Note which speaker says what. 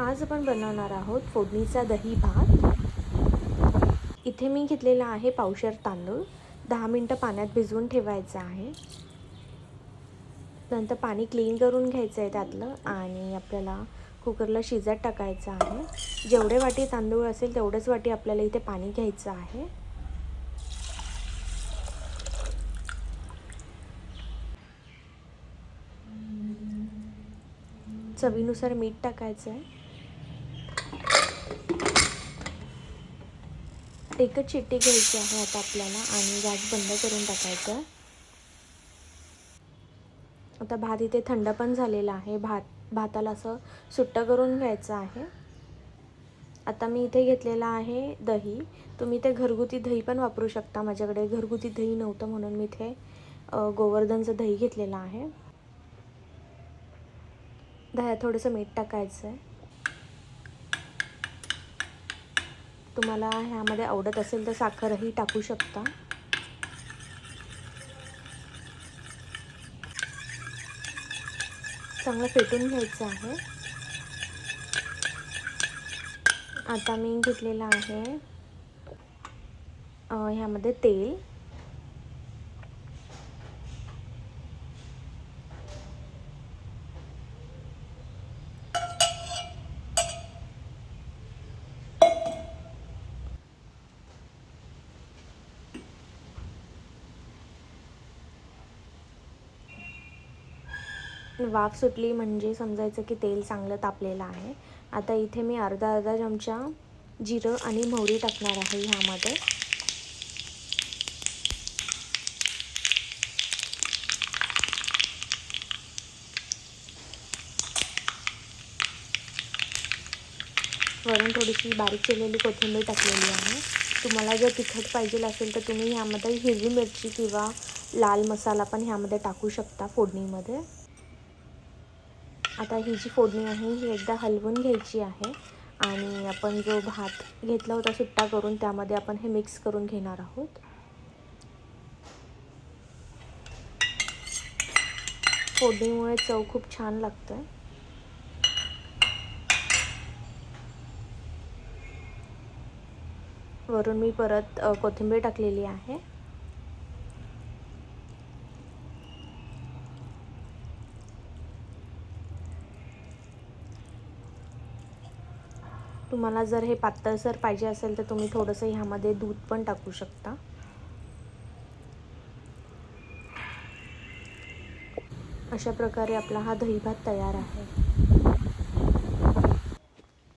Speaker 1: आज आपण बनवणार आहोत फोडणीचा दही भात. इथे मी घेतलेला आहे पावशर तांदूळ. दहा मिनटं पाण्यात भिजवून ठेवायचं आहे. नंतर पाणी क्लीन करून घ्यायचं आहे त्यातलं आणि आपल्याला कुकरला शिजत टाकायचं आहे. जेवढे वाटी तांदूळ असेल तेवढंच वाटी आपल्याला इथे पाणी घ्यायचं आहे. चवीनुसार मीठ टाकायचं आहे. एकच शिट्टी घ्यायची आहे आता आपल्याला आणि गॅस बंद करून टाकायचं. आहे आता भात इथे थंड पण झालेला आहे. भात भाताला असं सुट्टं करून घ्यायचं आहे. आता मी इथे घेतलेला आहे दही. तुम्ही ते घरगुती दही पण वापरू शकता माझ्याकडे. घरगुती दही नव्हतं म्हणून मी इथे गोवर्धनचं दही घेतलेलं आहे. दह्यात थोडंसं मीठ टाकायचं आहे तुम्हाला ह्यामध्ये आवडत असेल तर साखरही टाकू शकता. चांगलं फेटून घ्यायचं आहे. आता मी घेतलेलं आहे ह्यामध्ये तेल. वाफ सुटली म्हणजे समजायचं की तेल चांगलं तापलेलं आहे. आता इथे मी अर्धा अर्धा चमचा जिरं आणि मोहरी टाकणार आहे ह्यामध्ये. वरून थोडीशी बारीक केलेली कोथिंबीर टाकलेली आहे. तुम्हाला जर तिखट पाहिजे असेल तर तुम्ही ह्यामध्ये हिरवी मिरची किंवा लाल मसाला पण ह्यामध्ये टाकू शकता फोडणीमध्ये. आता ही जी फोडणी आहे ही एकदा हलवून घ्यायची आहे आणि आपण जो भात घेतला होता सुट्टा करून त्यामध्ये आपण हे मिक्स करून घेणार आहोत. फोडणीमुळे चव खूप छान लागतं आहे वरून मी परत कोथिंबीर टाकलेली आहे. तुम्हाला जर हे पातळसर पाहिजे असेल तर तुम्ही थोडंसं ह्यामध्ये दूध पण टाकू शकता. अशा प्रकारे आपला हा दहीभात तयार आहे.